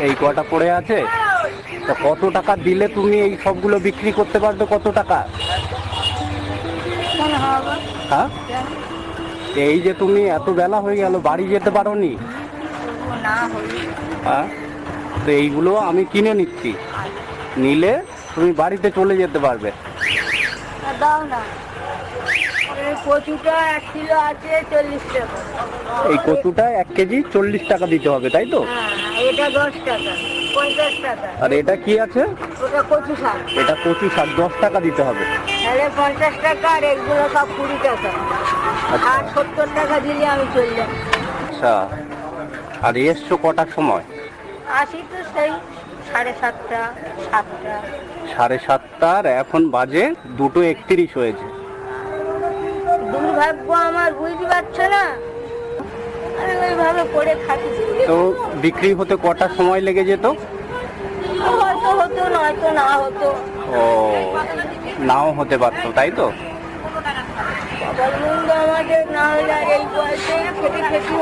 এই কটা পড়ে আছে? তা কত টাকা দিলে তুমি এই সবগুলো বিক্রি করতে পারবে? কত টাকা? হ্যাঁ? এই যে তুমি এত বেলা হয়ে গেল, বাড়ি যেতে পারো নি হ্যাঁ? তো এইগুলো আমি কিনে নিচ্ছি। নিলে তুমি বাড়িতে চলে যেতে পারবে। দাও না। কচুটা এক কিলো আছে চল্লিশ টাকা। এই কচুটা এক কেজি চল্লিশ টাকা দিতে হবে তাই তো? হ্যাঁ এটা দশ টাকা পঞ্চাশ টাকা। আর এটা কি আছে? ওটা কচু শাক। এটা কচু শাক দশ টাকা দিতে হবে। তাহলে পঞ্চাশ টাকা আর এগুলো সব কুড়ি টাকা। আচ্ছা। আর সত্তর টাকা দিলে আমি চললাম আচ্ছা। আর এসছো কটার সময়? আসি তো সেই সাড়ে সাতটা সাতটা। সাড়ে সাতটার এখন বাজে দুটো একত্রিশ হয়েছে। দুর্ভাগ্য আমার বুঝতে পারছ না। আমি ওইভাবে থাকি তো বিক্রি হতে কটার সময় লেগে যেত? হয়তো হতো নয়তো না হতো। ও নাও হতে পারতো তাই তো? বাবার মুন্ড আমাদের না হলে আর এই বয়সে খেতে খেতে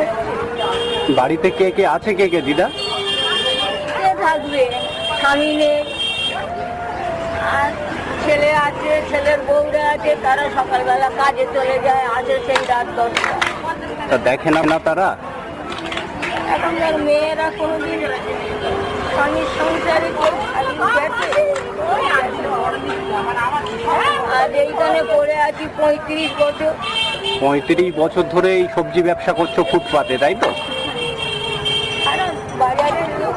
বাড়িতে কে কে আছে কে কে দিদা? কে থাকবে স্বামী নেই আছে ছেলের বউরা আছে তারা সকালবেলা কাজে চলে যায় আছে সেই রাত দশটা। তা দেখে না তারা? এখনকার মেয়েরা কোনোদিন স্বামীর সংসারে কেউ খালি গেছে। আজ এইখানে পড়ে আছি পঁয়ত্রিশ বছর। পঁয়ত্রিশ বছর ধরে এই সবজি ব্যবসা করছ ফুটপাতে তাই তো? বাজারের লোক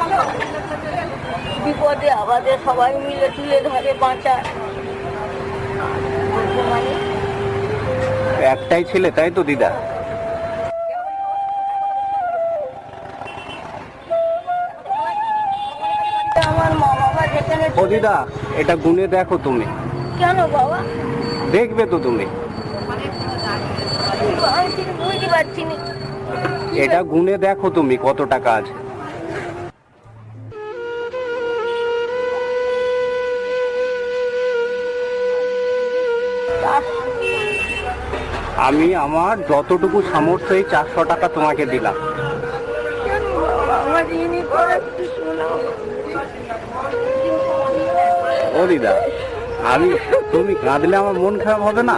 বিপদে আবাদে সবাই মিলে তুলে ধরে বাঁচায়। একটাই ছেলে তাই তো দিদা? ও দিদা এটা গুনে দেখো তুমি। কেন বাবা? দেখবে তো তুমি। এটা গুনে দেখো তুমি কত টাকা আছে। আমি আমার যতটুকু সামর্থ্য এই চারশো টাকা তোমাকে দিলাম। ও দিদা, আমি তুমি কাঁদলে আমার মন খারাপ হবে না?